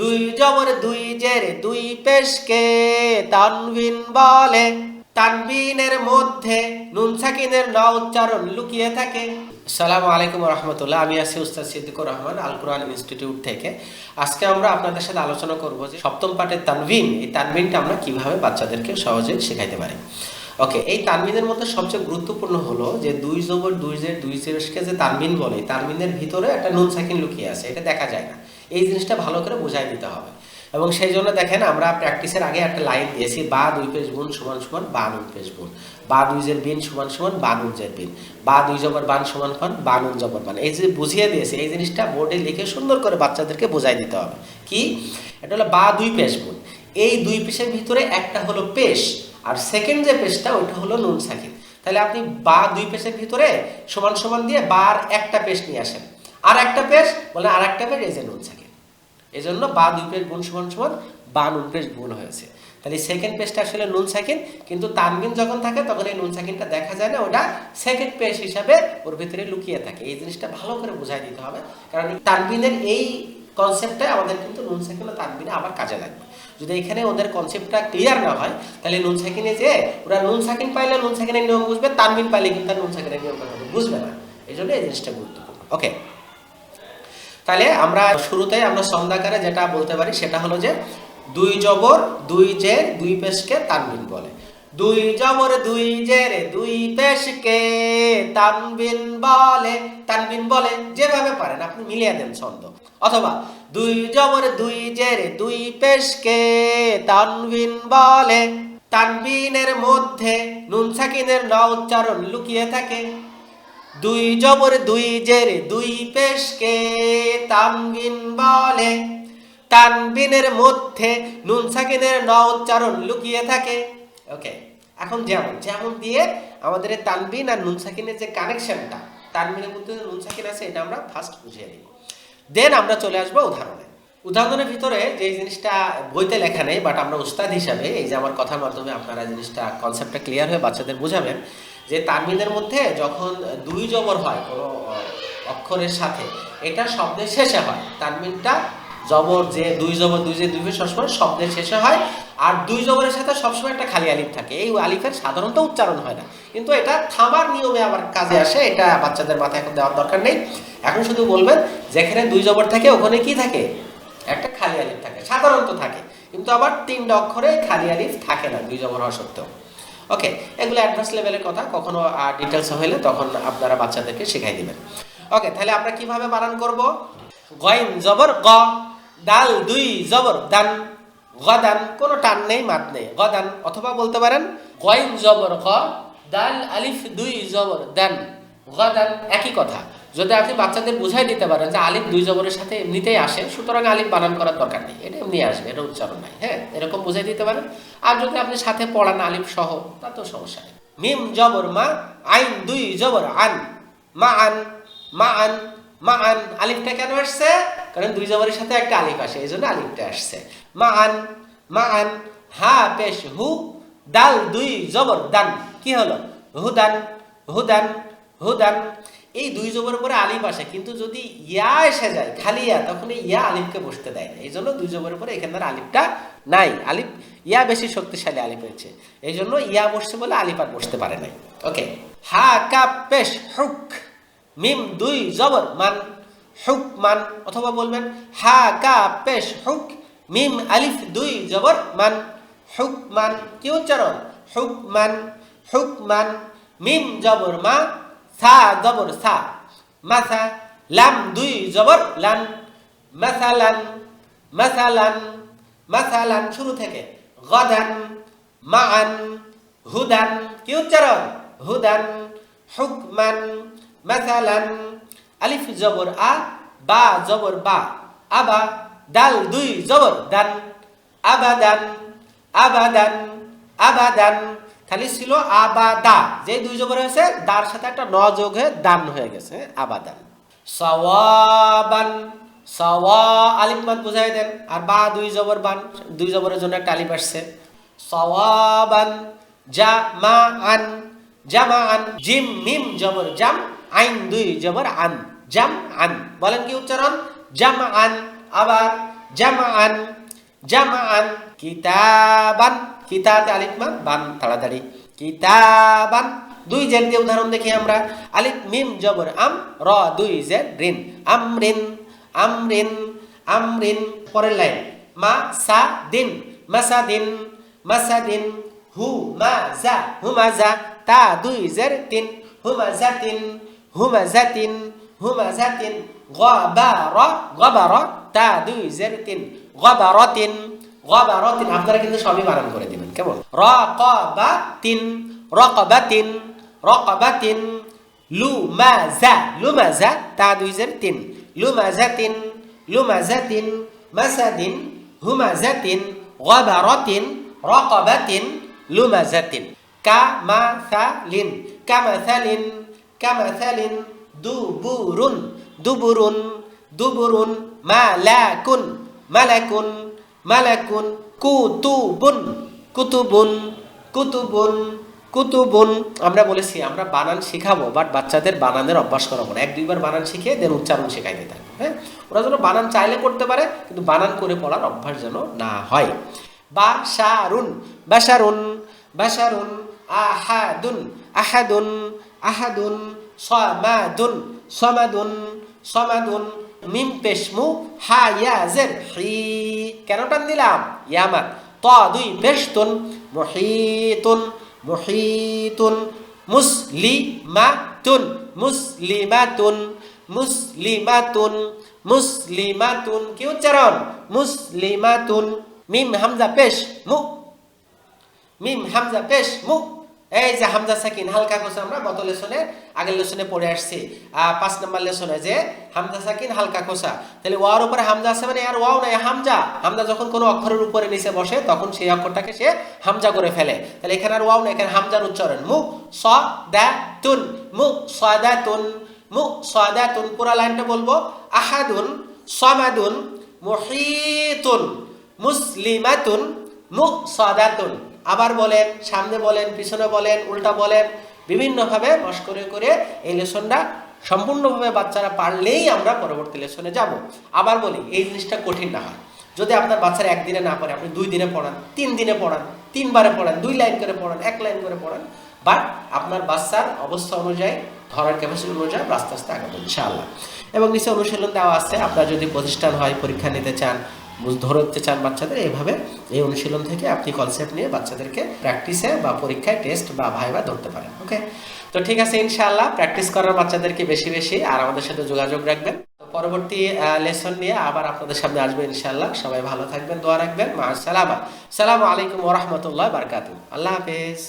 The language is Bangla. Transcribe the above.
দুই জবর দুই জের, দুই পেশকে তানবিন বলে। তানবিনের মধ্যে নুন সাকিনের ন উচ্চারণ লুকিয়ে থাকে। আসসালামু আলাইকুম রহমতুল্লাহ, আমি আছি উস্তাদ সিদ্দিকুর রহমান, আল কোরআন ইনস্টিটিউট থেকে। আজকে আমরা আপনাদের সাথে আলোচনা করব যে সপ্তম পাঠের তানবিন এই তানবিনটা আমরা কীভাবে বাচ্চাদেরকে সহজে শেখাইতে পারি। ওকে, এই তানবিনের মধ্যে সবচেয়ে গুরুত্বপূর্ণ হলো যে দুই জবর দুই জের, দুই জেরকে যে তানবিন বলে তানবিনের ভিতরে একটা নুন সাকিন লুকিয়ে আছে, এটা দেখা যায় না। এই জিনিসটা ভালো করে বোঝাই দিতে হবে। এবং সেই জন্য দেখেন আমরা প্র্যাকটিসের আগে একটা লাইন দিয়েছি, বা দুই পেশ গুণ সমান সমান, বা নুন পেশ গুণ। বা দুই জের বিন সমান সমান, বা নুন জের বিন। বা দুই জবর বান সমান সমান, বা নুন জবর বান। এই যে বুঝিয়ে দিয়েছে, এই জিনিসটা বোর্ডে লিখে সুন্দর করে বাচ্চাদেরকে বোঝাই দিতে হবে। কি? এটা হলো বা দুই পেশ গুণ। এই দুই পেশের ভিতরে একটা হলো পেশ, আর সেকেন্ড যে পেশটা, ওইটা হলো নুন সাকিন তাহলে আপনি বা দুই পেশের ভিতরে সমান সমান দিয়ে বার একটা পেশ নিয়ে আসেন। আর একটা পেশ বলে আর একটা পেশ, এই যে নুন সাকিন এই জন্য বা দুই পেশ গুণ সমান সমান বা নুন পেশ গুণ হয়েছে। তাহলে সেকেন্ড পেজটা আসলে নুন সাকিন কিন্তু তানবিন যখন থাকে, তখন এই নুন সাকিনটা দেখা যায় না, ওটা সেকেন্ড পেজ হিসাবে ওর ভিতরে লুকিয়ে থাকে। এই জিনিসটা ভালো করে বোঝাই দিতে হবে, কারণ তানবিনের এই কনসেপ্টটা আমাদের কিন্তু নুন ও তানবিনে আবার কাজে লাগবে। যদি এখানে ওদের কনসেপ্টটা ক্লিয়ার না হয়, তাহলে নুন সাকিনে যে ওরা নুন সাকিন পাইলে নুন সাকিনের নিয়ম বুঝবে, তানবিন পাইলে কিন্তু নুন সাকিনের নিয়ম বুঝবে না। এই জন্য এই জিনিসটা গুরুত্বপূর্ণ। ওকে তাহলে আমরা শুরুতে আমরা সন্ধ্যাকারে যেটা বলতে পারি সেটা হলো যে দুই জবর, দুই জের, দুই পেশকে তানবিন বলে। দুই জবর, দুই জের, দুই পেশকে তানবিন বলে। তানবিন বলে যেভাবে পারেন, আপনি মিলিয়ে দেন ছন্দ। অথবা দুই জবর, দুই জের, দুই পেশকে তানবিন বলে। তানবিনের মধ্যে নুন সাকিনের ন উচ্চারণ লুকিয়ে থাকে। দুই জবর দুই জের, দুই পেশকে তানবিন বলে। তানবিনের মধ্যে নুন সাকিনের ন উচ্চারণ লুকিয়ে থাকে। ওকে এখন যেমন যেমন দিয়ে আমাদের তানবিন আর নুন সাকিনের যে কানেকশনটা তানবিনের মধ্যে নুন সাকিন আছে, এটা আমরা ফার্স্ট বুঝিয়ে দিব দেন আমরা চলে আসব উদাহরণে। উদাহরণের ভিতরে যে জিনিসটা বইতে লেখা নেই বাট আমরা উস্তাদ হিসাবে, এই যে আমার কথার মাধ্যমে আপনারা জিনিসটা কনসেপ্টটা ক্লিয়ার হয়ে বাচ্চাদের বোঝাবেন যে তানবিনের মধ্যে যখন দুই জবর হয় কোনো অক্ষরের সাথে, এটা শব্দের শেষে হয়। তানবিনটা জবর যে দুই জবর, দুই যে দুই সবসময় শব্দের শেষে হয়, আর দুই জবরের সাথে সবসময় একটা খালি আলিফ থাকে। এই আলিফের সাধারণত উচ্চারণ হয় না। কিন্তু এটা থামার নিয়মে আবার কাজে আসে, এটা বাচ্চাদের মাথায় এখন দেওয়ার দরকার নেই। এখন শুধু বলবেন, যেখানে দুই জবর থাকে, ওখানে কি থাকে? একটা খালি আলিফ থাকে, সাধারণত থাকে। কিন্তু আবার তিনটা অক্ষরে খালি আলিফ থাকে না, দুই জবর হওয়া সত্ত্বেও। ওকে এগুলো অ্যাডভান্স লেভেলের কথা, কখনো ডিটেলস হলে তখন আপনারা বাচ্চাদেরকে শেখাই দিবেন। ওকে তাহলে আমরা কীভাবে বানান করব? গয়ন জবর গ দাল দুই জবর দান গদান কোনো টান নেই, মাত নেই। গদান অথবা বলতে পারেন, গয়ন জবর গ দাল আলিফ দুই জবর দান গদান একই কথা। যদি আপনি বাচ্চাদের বুঝাই দিতে পারেন যে আলিফ দুই জবরের সাথে এমনিতেই আসে, সুতরাং আলিফ বানান করার দরকার নেই। এটা এমনি আসবে, এটা উচ্চারণ নাই হ্যাঁ? এরকম বুঝাই দিতে পারেন। আর যদি আপনি সাথে পড়ান আলিফ সহ, তা তো সমস্যা নেই। মিম জবর মা, আইন দুই জবর আন, মা আন মা আন মা আন, আলিফটা কেন আসছে? কারণ দুই জবরের সাথে একটা আলিফ আসে, এই জন্য আলিফটা আসছে। মা আন মা আন, হা পেশ হু, দাল দুই জবর দান। কি হলো? হুদান হুদান হুদান এই দুই জবরের পরে আলিফ আসে, কিন্তু যদি ইয়া এসে যায়, খালি ইয়া, তখন এই ইয়া আলিফকে বসতে দেয় না। এই জন্য দুই জবরের পরে এখানে আর আলিফটা নাই। আলিফ, ইয়া বেশি শক্তিশালী আলিফ হয়েছে। এই জন্য ইয়া বসছে বলে আলিফ আর বসতে পারে নাই। ওকে হা কাপ পেশ, হুক। মিম, দুই জবর, মান, হুক, মান, অথবা বলবেন হা, কা, পেশ, হুক। মিম, আলিফ, দুই জবর, মান, হুক, মান। কি উচ্চারণ? হুক, মান হুক, মান। মিম, জবর, মা সা জবর সা। মাসা লাম দুই জবর লান। মাসালান মাসালান মাসালান শুরু থেকে। গদান মান হুদান কি উচ্চারণ? হুদান, হুকমান, মাসালান, আলিফ জবর আ, বা জবর বা। আবা, দাল দুই জবর, দান। আবাদান আবাদান আবাদান। খালি ছিল আবাদা। যে দুই জবর হয়েছে দার সাথে একটা ন যোগ হয়ে দান হয়ে গেছে আবাদান সওয়াবান, সওয়া আলিফ মান বুঝাই দেন, আর বা দুই জবর বান, দুই জবরের জন্য একটা আলিফ আসছে। সওয়াবান জা মা আন জামা আন জিম মিম, জবর, জাম, আইন দুই জবর, আন জাম আন বলেন কি উচ্চারণ? জাম আন আবার জামান জামান কিতাবান। কিতাতে আলিফ মা বান তাড়াতাড়ি। কিতাবান, দুই জের দিয়ে উদাহরণ দেখি আমরা। আলিফ মিম জবর আম, র দুই জের রিন। আমরিন আমরিন আমরিন, পরের লাইন। মা সা দিন মাসাদিন মাসাদিন হু মা জা হুমাজা তা দুই জের তিন। হুমাজাতিন হুমাজাতিন হুমাজাতিন গবারা গবারা তা দুই জের তিন। গবারাতিন গবারাতিন আপনারা কিন্তু সবই বানান করে দিবেন কেমন রাকাবাতিন রাকাবাতিন রাকাবাতিন লুমাজা লুমাজা তা দুই জের তিন লুমাজাতিন লুমাজাতিন মাসাদিন হুমাজাতিন গবারাতিন রাকাবাতিন লুমাজাতিন কামাসালিন কামাসালিন কামাসালিন দুবুরুন দুবুরুন দুবুরুন মালাকুন মালাকুন মালাকুন কুতুবুন কুতুবুন কুতুবুন কুতুবুন। আমরা বলেছি, আমরা বানান শেখাবো বাট বাচ্চাদের বানানের অভ্যাস করাবো না। এক, দুইবার বানান শিখিয়ে দেন উচ্চারণ শেখাইতে থাকব হ্যাঁ? ওরা যেন বানান চাইলে করতে পারে, কিন্তু বানান করে পড়ার অভ্যাস যেন না হয়। বাশারুন বাশারুন বাশারুন, আহাদুন আহাদুন আহাদুন, সমাদুন সমাদুন সমাদুন মিম পেশমু, হা ইয়াজের হি, কেন টান দিলাম? ইয়ামাত, ত, দুই পেশতুন মুহিতুন মুহিতুন, মুসলিমাতুন মুসলিমাতুন মুসলিমাতুন মুসলিমাতুন, কি উচ্চারণ? মুসলিমাতুন, মিম হামজা পেশ মু মিম হামজা পেশ মু এই যে হামজা সাকিন, হালকা কোসা আমরা গত লেসনে, আগের লেসনে পড়ে আসছি। পাঁচ নম্বর লেসনে যে হামজা সাকিন, হালকা কোসা তাহলে ওয়ার উপরে হামজা আছে মানে আর ওয়াও নাই, হামজা। হামজা যখন কোনো অক্ষরের উপরে নিচে বসে, তখন সেই অক্ষরটাকে সে হামজা করে ফেলে। তাহলে এখানে আর ওয়াও নাই, এখানে হামজার উচ্চারণ। মু, স, দা, তুন, মু সদা তুন, মু সদা তুন। পুরা লাইনটা বলব। আহাদুন, সমাদুন, মুহিতুন, মুসলিমাতুন মুখ মুসাদাতুন আবার বলেন, সামনে বলেন, পিছনে বলেন, উল্টা বলেন, বিভিন্নভাবে মশ করে করে এই লেসনটা সম্পূর্ণভাবে বাচ্চারা পারলেই আমরা পরবর্তী লেসনে যাব। আবার বলি, এই জিনিসটা কঠিন না হয়। যদি আপনার বাচ্চারা একদিনে না পড়ে, আপনি দুই দিনে পড়ান, তিন দিনে পড়ান, তিনবারে পড়ান, দুই লাইন করে পড়ান, এক লাইন করে পড়ান, বাট আপনার বাচ্চার অবস্থা অনুযায়ী, ধরার ক্যাপাসিটি অনুযায়ী আস্তে আস্তে আগাবো, ইনশাআল্লাহ। এবং নিচে অনুশীলন দেওয়া আছে, আপনার যদি প্রতিষ্ঠান হয়, পরীক্ষা নিতে চান ধরতে চান বাচ্চাদের এইভাবে এই অনুশীলন থেকে আপনি কনসেপ্ট নিয়ে বাচ্চাদেরকে প্র্যাকটিসে বা পরীক্ষায় টেস্ট বা ভাইবা ধরতে পারেন ওকে তো ঠিক আছে, ইনশাআল্লাহ প্র্যাকটিস করার বাচ্চাদেরকে বেশি বেশি আর আমাদের সাথে যোগাযোগ রাখবেন। পরবর্তী লেসন নিয়ে আবার আপনাদের সামনে আসবে ইনশাআল্লাহ। সবাই ভালো থাকবেন, দোয়া রাখবেন। মা, সালামা। সালামু আলাইকুম ওরহমতুল্লাহ বারকাতু আল্লাহ হাফেজ।